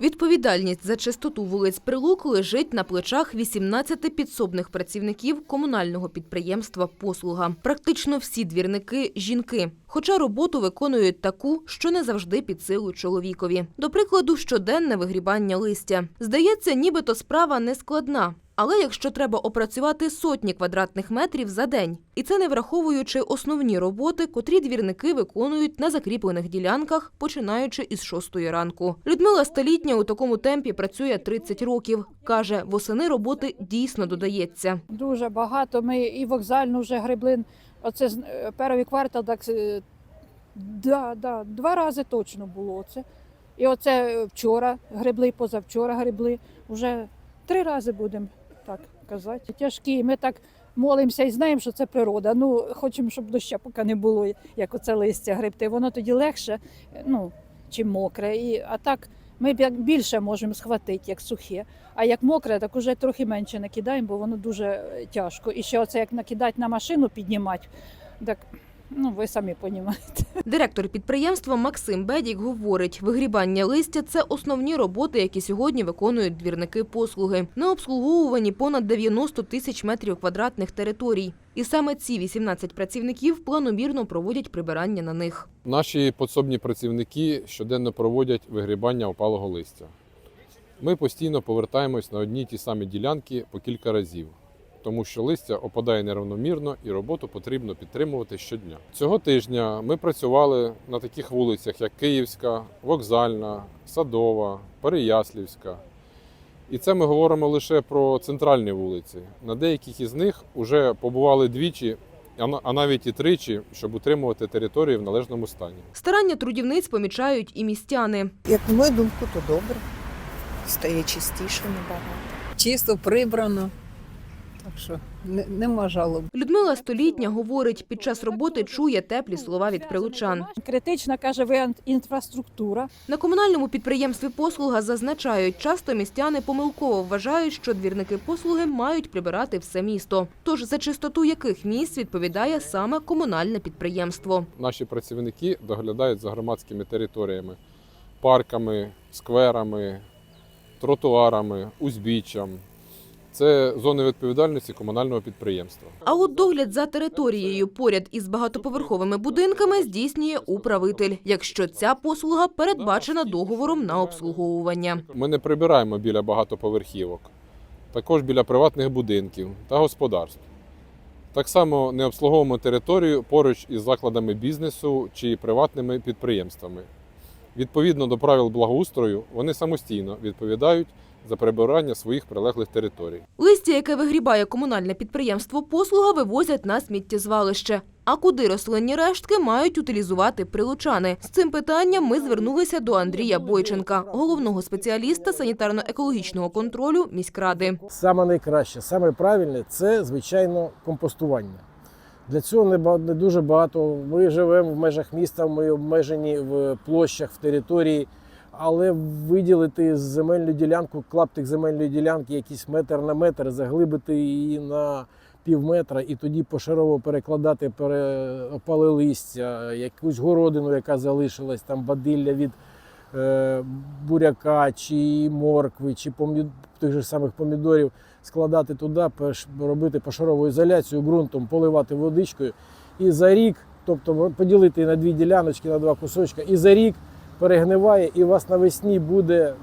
Відповідальність за чистоту вулиць Прилук лежить на плечах 18 підсобних працівників комунального підприємства «Послуга». Практично всі двірники – жінки. Хоча роботу виконують таку, що не завжди під силу чоловікові. До прикладу, щоденне вигрібання листя. Здається, нібито справа не складна. Але якщо треба опрацювати сотні квадратних метрів за день, і це не враховуючи основні роботи, котрі двірники виконують на закріплених ділянках, починаючи із шостої ранку. Людмила Столітня у такому темпі працює 30 років. Каже, восени роботи дійсно додається. Дуже багато. Ми і вокзальну вже гребли. Оце е, перший квартал, так е, да, да, два рази точно було це. І оце е, вчора гребли, позавчора гребли. Уже три рази будемо так казати. Тяжкі. Ми так молимося і знаємо, що це природа. Ну, хочемо, щоб доща поки не було, як оце листя гребти. Воно тоді легше, ну, чим мокре. І, а так ми більше можемо схватити, як сухе. А як мокре, так уже трохи менше накидаємо, бо воно дуже е, тяжко. І ще оце як накидати на машину, піднімати, так ну ви самі розумієте. Директор підприємства Максим Бедік говорить, вигрібання листя – це основні роботи, які сьогодні виконують двірники послуги. На обслуговуванні понад 90 тисяч метрів квадратних територій. І саме ці 18 працівників планомірно проводять прибирання на них. Наші подсобні працівники щоденно проводять вигрібання опалого листя. Ми постійно повертаємось на одні й ті самі ділянки по кілька разів, тому що листя опадає неравномірно і роботу потрібно підтримувати щодня. Цього тижня ми працювали на таких вулицях, як Київська, Вокзальна, Садова, Переяслівська. І це ми говоримо лише про центральні вулиці. На деяких із них вже побували двічі, а на- а навіть і тричі, щоб утримувати території в належному стані. Старання трудівниць помічають і містяни. Як на мою думку, то добре. Стає чистіше набагато. чисто прибрано. Так що не, нема жалоб. Людмила Столітня говорить, під час роботи чує теплі слова від прилучан. Критична каже, ви інфраструктура. На комунальному підприємстві «Послуга» зазначають, часто містяни помилково вважають, що двірники послуги мають прибирати все місто. Тож за чистоту яких місць відповідає саме комунальне підприємство. Наші працівники доглядають за громадськими територіями, парками, скверами, тротуарами, узбіччям. Це зони відповідальності комунального підприємства. А от догляд за територією поряд із багатоповерховими будинками здійснює управитель, якщо ця послуга передбачена договором на обслуговування. Ми не прибираємо біля багатоповерхівок, також біля приватних будинків та господарств. Так само не обслуговуємо територію поруч із закладами бізнесу чи приватними підприємствами. Відповідно до правил благоустрою, вони самостійно відповідають за прибирання своїх прилеглих територій. Листя, яке вигрібає комунальне підприємство «Послуга», вивозять на сміттєзвалище. А куди рослинні рештки мають утилізувати прилучани? З цим питанням ми звернулися до Андрія Бойченка, головного спеціаліста санітарно-екологічного контролю міськради. Саме найкраще, саме правильне це, звичайно, компостування. Для цього не, дуже багато. Ми живемо в межах міста, ми обмежені в площах, в території, але виділити земельну ділянку, клаптик земельної ділянки, якийсь метр на метр, заглибити її на пів метра і тоді пошарово перекладати пере... опале листя, якусь городину, яка залишилась, там бадилля від е, буряка, чи моркви, чи помід... тих же самих помідорів складати туди, робити пошарову ізоляцію ґрунтом, поливати водичкою. І за рік, тобто поділити на дві діляночки, на два кусочки, і за рік перегниває, і у вас навесні буде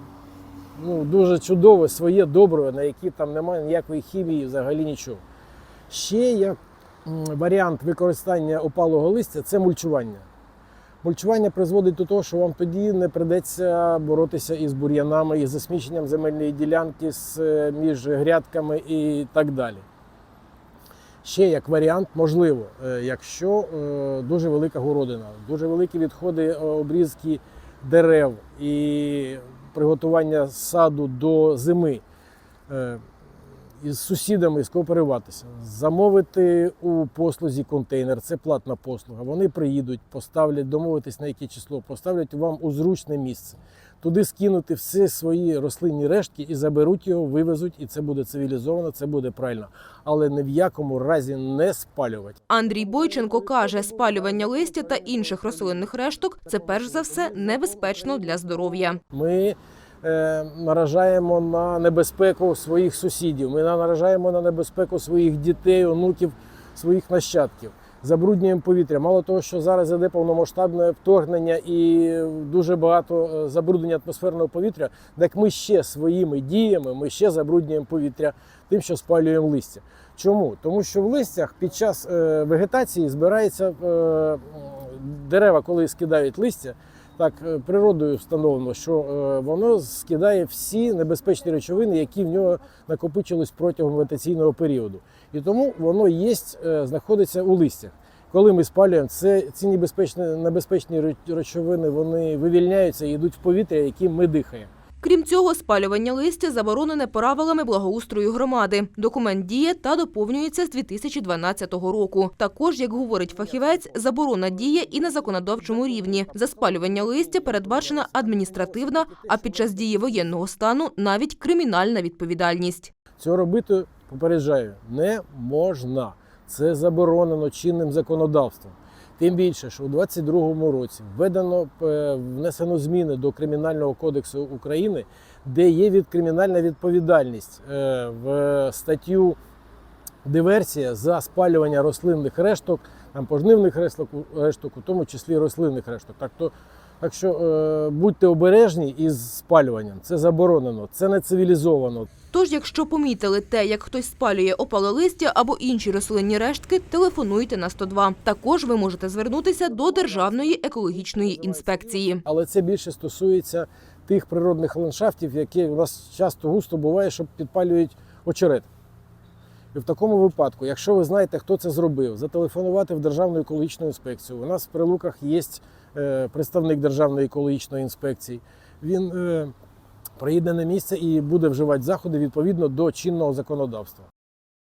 ну, дуже чудове своє добре, на які там немає ніякої хімії, взагалі нічого. Ще як варіант використання опалого листя це мульчування. Мульчування призводить до того, що вам тоді не придеться боротися із бур'янами, із засміченням земельної ділянки е, між грядками і так далі. Ще як варіант, можливо, е, якщо е, дуже велика городина, дуже великі відходи обрізки дерев і приготування саду до зими. Із сусідами скооперуватися, замовити у послузі контейнер, це платна послуга. Вони приїдуть, поставлять, домовитись на яке число, поставлять вам у зручне місце. Туди скинути всі свої рослинні рештки і заберуть його, вивезуть, і це буде цивілізовано, це буде правильно. Але ні в якому разі не спалювати. Андрій Бойченко каже, спалювання листя та інших рослинних решток – це перш за все небезпечно для здоров'я. Ми наражаємо на небезпеку своїх сусідів, ми наражаємо на небезпеку своїх дітей, онуків, своїх нащадків. Забруднюємо повітря. Мало того, що зараз іде повномасштабне вторгнення і дуже багато е, забруднення атмосферного повітря, так ми ще своїми діями ми ще забруднюємо повітря тим, що спалюємо листя. Чому? Тому що в листях під час е, вегетації збирається е, дерева, коли скидають листя. Так, е, природою встановлено, що е, воно скидає всі небезпечні речовини, які в нього накопичились протягом вегетаційного періоду. І тому воно є, е, знаходиться у листях. Коли ми спалюємо, це, ці небезпечні, небезпечні речовини вони вивільняються і йдуть в повітря, яким ми дихаємо. Крім цього, спалювання листя заборонене правилами благоустрою громади. Документ діє та доповнюється з 2012 року. Також, як говорить фахівець, заборона діє і на законодавчому рівні. За спалювання листя передбачена адміністративна, а під час дії воєнного стану навіть кримінальна відповідальність. Цього робити, попереджаю, не можна. Це заборонено чинним законодавством. Тим більше, що у 2022 році введено е, внесено зміни до Кримінального кодексу України, де є від кримінальна відповідальність е, в статтю диверсія за спалювання рослинних решток, там пожнивних решток, решток, у тому числі рослинних решток. Так, то, так що е, будьте обережні із спалюванням. Це заборонено, це не цивілізовано. Тож, якщо помітили те, як хтось спалює опале листя або інші рослинні рештки, телефонуйте на 102. Також ви можете звернутися до Державної екологічної інспекції. Але це більше стосується тих природних ландшафтів, які у нас часто густо буває, що підпалюють очерет. І в такому випадку, якщо ви знаєте, хто це зробив, зателефонувати в Державну екологічну інспекцію. У нас в Прилуках є е, представник Державної екологічної інспекції. Він е, приїде на місце і буде вживати заходи відповідно до чинного законодавства.